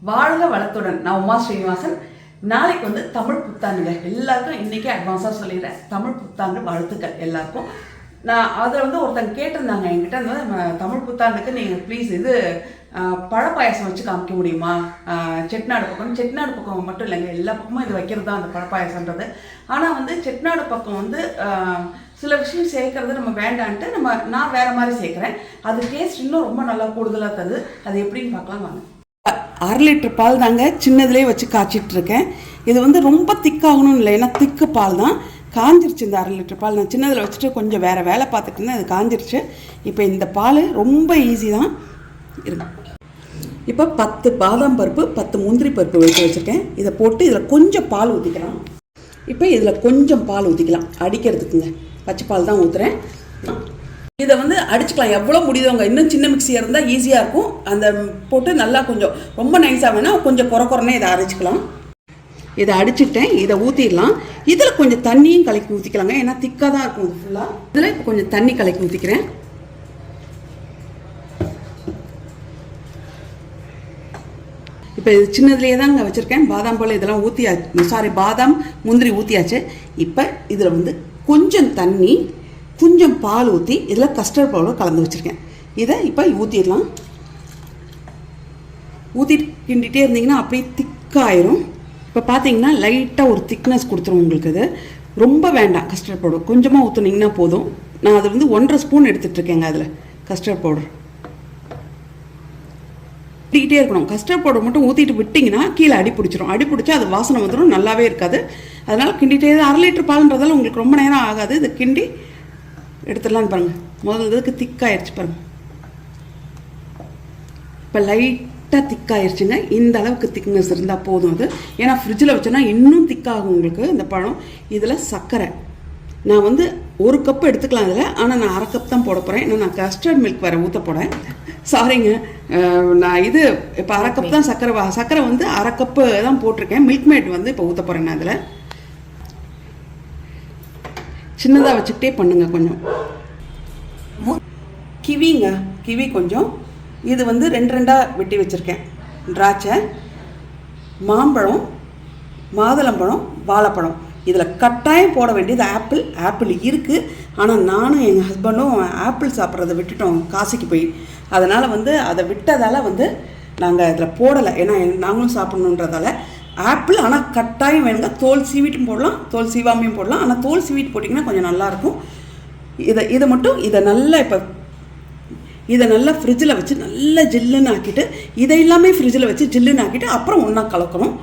வாழ்க வளத்துடன். நான் உமா ஸ்ரீனிவாசன். நாளைக்கு வந்து தமிழ் புத்தாண்டுங்க. எல்லாருக்கும் இன்னைக்கே அட்வான்ஸாக சொல்லிடுறேன். தமிழ் புத்தாண்டு வாழ்த்துக்கள் எல்லாருக்கும். நான் அதில் வந்து ஒருத்தங்க கேட்டிருந்தாங்க என்கிட்ட. வந்து நம்ம தமிழ் புத்தாண்டுக்கு நீங்கள் ப்ளீஸ் இது ஆஹ், பழ வச்சு காமிக்க முடியுமா? செட்நாடு செட்டிநாடு பக்கம். செட்டிநாடு பக்கம் மட்டும் இல்லைங்க. எல்லா பக்கமும் இது வைக்கிறது தான் அந்த பழ ஆனால் வந்து செட்டிநாடு பக்கம் வந்து சில விஷயம் சேர்க்கறது நம்ம வேண்டான்ட்டு நம்ம நான் வேறு மாதிரி சேர்க்குறேன். அது டேஸ்ட் இன்னும் ரொம்ப நல்லா கூடுதலாக தருது. அது எப்படின்னு பார்க்கலாம் வாங்க. அரை லிட்டர் பால் தாங்க சின்னதுலேயே வச்சு காய்ச்சிட்டு இருக்கேன் இது வந்து ரொம்ப திக்காகணும்னு இல்லை ஏன்னா திக்கு பால் தான். காஞ்சிருச்சு இந்த அரை லிட்டர் பால். நான் சின்னதில் வச்சுட்டு கொஞ்சம் வேறு வேலை பார்த்துட்டு இருந்தேன் அது காஞ்சிருச்சு. இப்போ இந்த பால் ரொம்ப ஈஸி தான். இருக்கு இப்போ பத்து பாதாம் பருப்பு பத்து முந்திரி பருப்பு எடுத்து வச்சுருக்கேன். இதை போட்டு இதில் கொஞ்சம் பால் ஊற்றிக்கலாம் இப்போ இதில் கொஞ்சம் பால் ஊற்றிக்கலாம் அடிக்கிறதுக்குங்க. பச்சை பால் தான் ஊற்றுறேன் இதை வந்து அடிச்சுக்கலாம். எவ்வளோ முடியுதவங்க இன்னும் சின்ன மிக்சியாக இருந்தால் ஈஸியாக இருக்கும். அந்த போட்டு நல்லா கொஞ்சம் ரொம்ப நைஸாக வேணால் கொஞ்சம் குறை குறைனே இதை அரைச்சிக்கலாம். இதை அடிச்சுட்டேன் இதை ஊற்றிடலாம் இதில் கொஞ்சம் தண்ணியும் கலக்கி ஊற்றிக்கலாங்க ஏன்னா திக்காக தான் இருக்கும் இது ஃபுல்லாக இதில் இப்போ கொஞ்சம் தண்ணி கலக்கி ஊற்றிக்கிறேன் இப்போ இது சின்னதுலேயே தாங்க வச்சுருக்கேன். பாதாம் போல் இதெல்லாம் ஊற்றியாச்சு சாரி பாதாம் முந்திரி ஊற்றியாச்சு இப்போ இதில் வந்து கொஞ்சம் தண்ணி கொஞ்சம் பால் ஊற்றி இதில் கஸ்டர்ட் பவுடர் கலந்து வச்சுருக்கேன். இதை இப்போ ஊற்றிடலாம் ஊற்றிட்டு கிண்டிகிட்டே இருந்தீங்கன்னா அப்படியே திக்காயிரும். இப்போ பார்த்தீங்கன்னா லைட்டாக ஒரு திக்னஸ் கொடுத்துரும் உங்களுக்கு அது ரொம்ப வேண்டாம் கஸ்டர்ட் பவுடர் கொஞ்சமாக ஊற்றுனீங்கன்னா போதும். நான் அது வந்து ஒன்றரை ஸ்பூன் எடுத்துகிட்டு இருக்கேங்க அதில் கஸ்டர்ட் பவுடர் ஊற்றிக்கிட்டே இருக்கணும். கஸ்டர்ட் பவுடர் மட்டும் ஊற்றிட்டு விட்டிங்கன்னா கீழே அடி பிடிச்சிரும். அடி பிடிச்சா அது வாசனை வந்துடும் நல்லாவே இருக்காது. அதனால் கிண்டிகிட்டே அரை லிட்டர் பால்ன்றதால உங்களுக்கு ரொம்ப நேரம் ஆகாது. இதை கிண்டி எடுத்துடலான்னு பாருங்கள் முதல்ல இதுக்கு திக்காயிடுச்சு பாருங்கள் இப்போ லைட்டாக திக்காயிருச்சுங்க. இந்த அளவுக்கு திக்னஸ் இருந்தால் போதும் அது. ஏன்னா ஃப்ரிட்ஜில் வச்சோன்னா இன்னும் திக்காகும் உங்களுக்கு இந்த பழம். இதில் சர்க்கரை. நான் வந்து ஒரு கப் எடுத்துக்கலாம் அதில் ஆனால் நான் அரை கப் தான் போட போகிறேன் ஏன்னா நான் கஸ்டர்ட் மில்க் வேறு ஊற்ற போகிறேன் சாரிங்க நான் இது இப்போ அரை கப் தான் சர்க்கரை வா- சர்க்கரை வந்து அரை கப்பு தான் போட்டிருக்கேன். மில்க் மேட் வந்து இப்போ ஊற்ற போகிறேன் நான் அதில் சின்னதாக வச்சுக்கிட்டே பண்ணுங்கள் கொஞ்சம். கிவிங்க கிவி கொஞ்சம். இது வந்து ரெண்டு ரெண்டாக வெட்டி வச்சுருக்கேன். திராட்சை மாம்பழம் மாதுளம்பழம் வாழைப்பழம். இதில் கட்டாயம் போட வேண்டியது ஆப்பிள். ஆப்பிள் இருக்குது ஆனால் நானும் எங்கள் ஹஸ்பண்டும் ஆப்பிள் சாப்பிட்றத விட்டுட்டோம். காசிக்கு போய். அதனால் வந்து அதை விட்டதால் வந்து நாங்கள் இதில் போடலை. ஏன்னா நாங்களும் சாப்பிட்ணுன்றதால ஆப்பிள். ஆனால் கட்டாயம் வேணுங்க. தோல் சீவிட்டும் போடலாம். தோல் சீவாமையும் போடலாம். ஆனால் தோல் சீவிட்டு போட்டிங்கன்னா கொஞ்சம் நல்லாயிருக்கும் இதை இதை மட்டும் இதை நல்லா இப்போ இதை நல்லா ஃப்ரிட்ஜில் வச்சு நல்லா ஜில்லுன்னு ஆக்கிட்டு இதை எல்லாமே ஃப்ரிட்ஜில் வச்சு ஜில்லுன்னு ஆக்கிட்டு அப்புறம் ஒன்றா கலக்கணும்.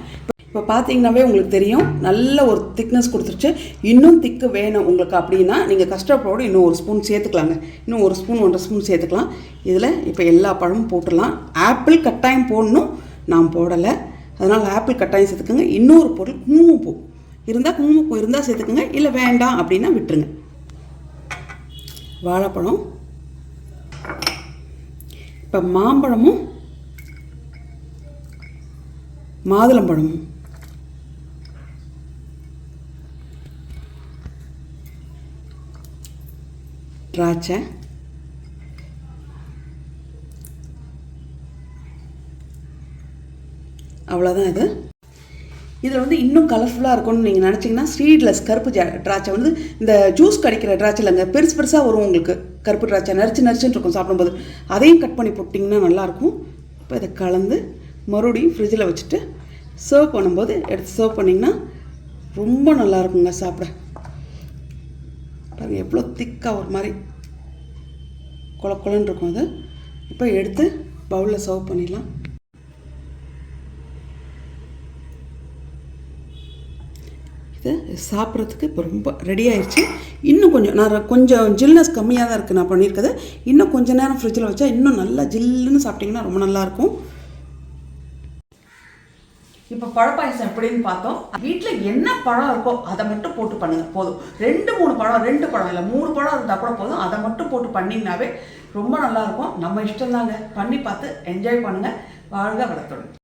இப்போ பார்த்தீங்கன்னாவே உங்களுக்கு தெரியும் நல்ல ஒரு திக்னஸ் கொடுத்துருச்சு. இன்னும் திக்கு வேணும் உங்களுக்கு அப்படின்னா நீங்கள் கஷ்டப்படோடு இன்னும் ஒரு ஸ்பூன் சேர்த்துக்கலாங்க. இன்னும் ஒரு ஸ்பூன் ஒன்றரை ஸ்பூன் சேர்த்துக்கலாம். இதில் இப்போ எல்லா பழமும் போட்டுடலாம். ஆப்பிள் கட்டாயம் போடணும். நான் போடலை. அதனால் ஆப்பிள் கட்டாயம் சேர்த்துக்கோங்க. இன்னொரு பொருள் குங்குமப்பூ. இருந்தால் குங்குமப்பூ இருந்தால் சேர்த்துக்கோங்க. இல்லை வேண்டாம் அப்படின்னா விட்டுருங்க. வாழைப்பழம். இப்போ மாம்பழமும் மாதுளம்பழமும். திராட்சை. அவ்வளோதான் இது. இதில் வந்து இன்னும் கலர்ஃபுல்லாக இருக்கும்னு நீங்கள் நினச்சிங்கன்னா ஸ்ட்ரீட்லெஸ் கருப்பு ஜா திராட்சை வந்து இந்த ஜூஸ் கடிக்கிற திராட்சை இல்லைங்க பெருசு பெருசாக வரும் உங்களுக்கு. கருப்பு திராட்சை நரிச்சு நரிச்சுன்னு இருக்கும் சாப்பிடும்போது. அதையும் கட் பண்ணி போட்டிங்கன்னா நல்லாயிருக்கும் இப்போ இதை கலந்து மறுபடியும் ஃப்ரிட்ஜில் வச்சுட்டு சர்வ் பண்ணும்போது எடுத்து சர்வ் பண்ணிங்கன்னா ரொம்ப நல்லா இருக்குங்க சாப்பிட. பாருங்கள் எவ்வளோ திக்காக ஒரு மாதிரி கொல கொலன்னு இருக்கும் அது. இப்போ எடுத்து பவுலில் சர்வ் பண்ணிடலாம். இது சாப்பிட்றதுக்கு இப்போ ரொம்ப ரெடி ஆயிடுச்சு இன்னும் கொஞ்சம் நான் கொஞ்சம் ஜில்னஸ் கம்மியாக தான் இருக்குது நான் பண்ணியிருக்கிறது இன்னும் கொஞ்ச நேரம் ஃப்ரிட்ஜில் வச்சா இன்னும் நல்லா ஜில்லுன்னு சாப்பிட்டிங்கன்னா ரொம்ப நல்லாயிருக்கும் இப்போ பழப்பாயசம் எப்படின்னு பார்த்தோம். வீட்டில் என்ன பழம் இருக்கோ அதை மட்டும் போட்டு பண்ணுங்க. போதும். ரெண்டு மூணு பழம் ரெண்டு பழம் இல்லை மூணு பழம் இருந்தால் கூட போதும். அதை மட்டும் போட்டு பண்ணிங்கனாவே ரொம்ப நல்லா இருக்கும். நம்ம இஷ்டம் தாங்க பண்ணி பார்த்து என்ஜாய் பண்ணுங்கள் வாழ்க வளத்துடன்.